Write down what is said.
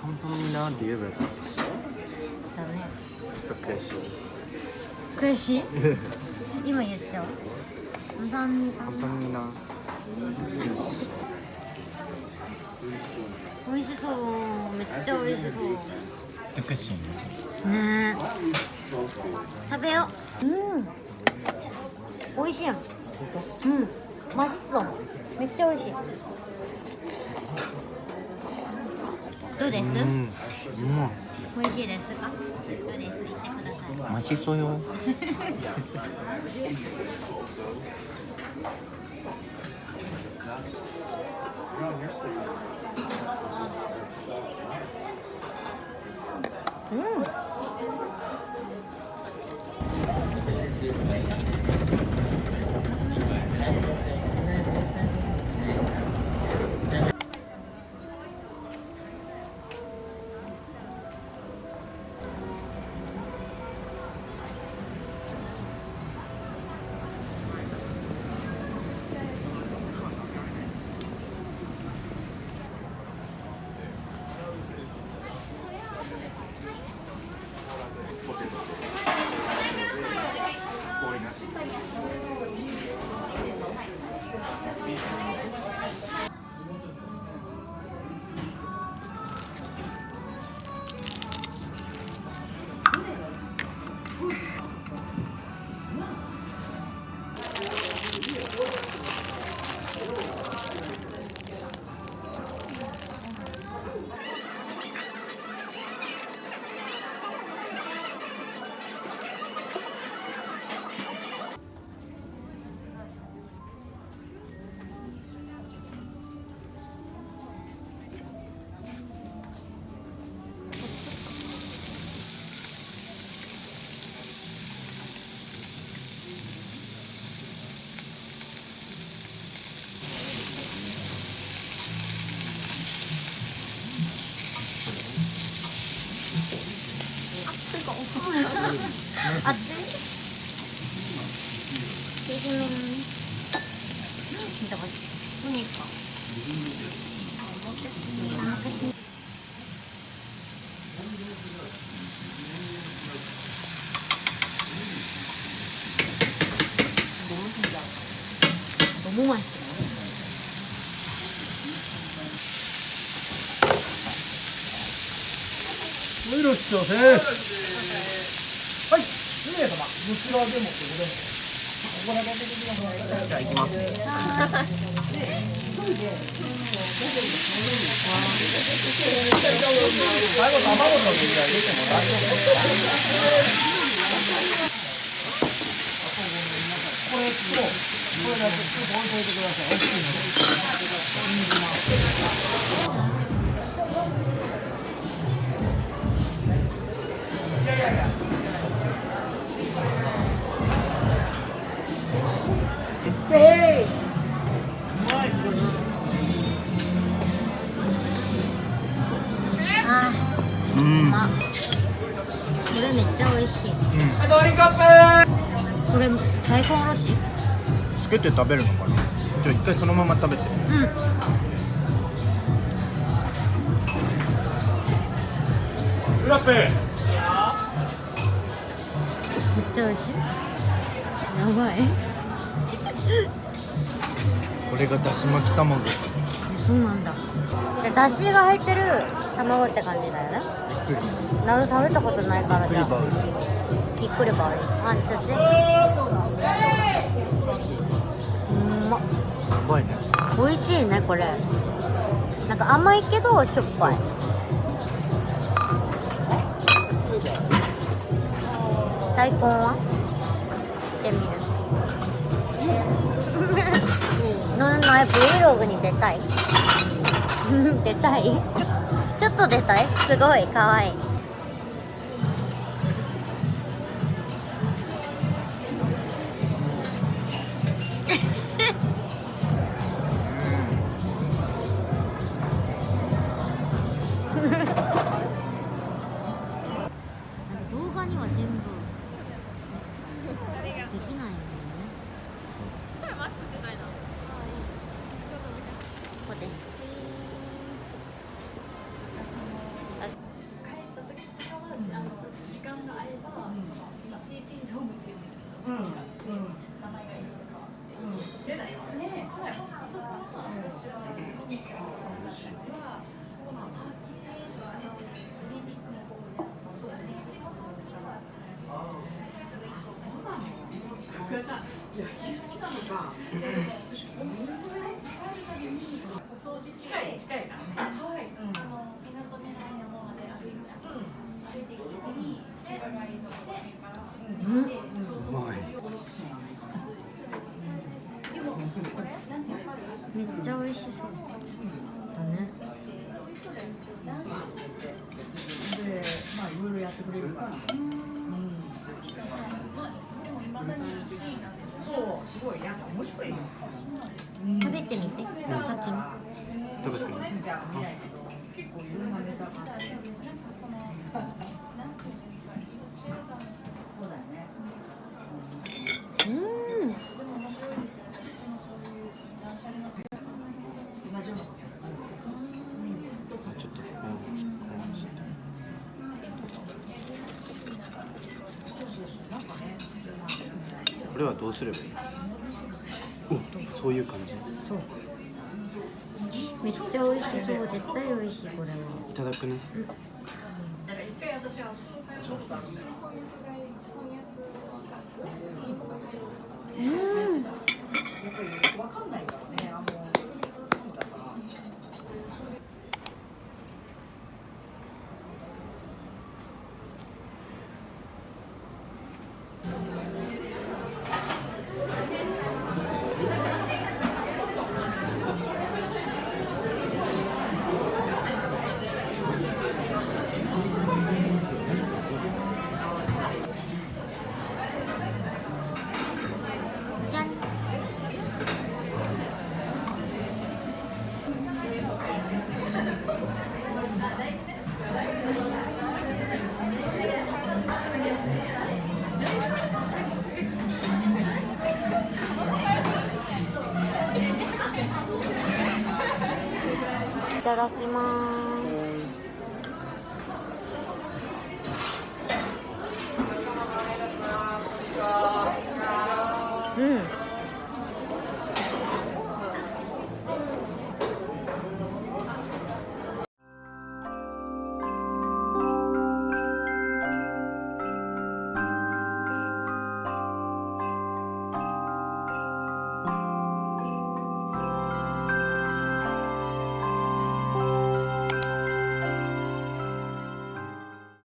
カムサミナーって言えばよかっただねちょっと悔しい。悔しい？今言っちゃう。カムサミカムサミナー。美味しそう。めっちゃ美味しそう。美しいね。ね食べよう。うん。美味しいやん。うん。マシめっちゃ美味しい。どうです、うん。美味しいですか？どうです？言ってください。いマシそうよ 見たこと何か너무 맛있어. 이러시죠, 네. 하이, 2名様、どちらでもってことで。ご覧いただきます。 じゃあ行きます最後、卵の上に入れてもらこれと、これだけ、ちょっと置いてください。大きいので。れめっちゃ美味しい。ドリンクアップこれ大根おろし？つけて食べるのかな？じゃあ一回そのまま食べてうん。めっフラッペちゃ美味しい。やばい。これがだし巻き卵えそうなんだ。で、だしが入ってる卵って感じだよね。な食べたことないからじゃあ。びっくりバウルびっくりバウル。あ、私。うんま。やばいね美味しいねこれなんか甘いけどしょっぱい大根は？してみる なんない Vlog に出たい 出たい？ちょっと出たい。すごいかわい。い動画に近い近いからね。はい。うんあの港未来の方まで歩いて歩いていくときに手がいいところからうん。でちょうどうまいめっちゃ美味しそうだねでまあいろいろやってくれるからうんでも未だに1位なん。ですよそうすごい。なんか面白いです食べてみて。さっきの結構いろん。なネタがあって。そのなん。ていうんですかねそうだよねうんでも面白いですよ私もそういう断捨離の同じようなことやってますちょっとこうこうしてそうそうそうなんかねこれはどうすればいいおそういう感じ。そう。めっちゃ美味しそう。絶対美味しいこれは。いただくね。うん。やっ Tchau.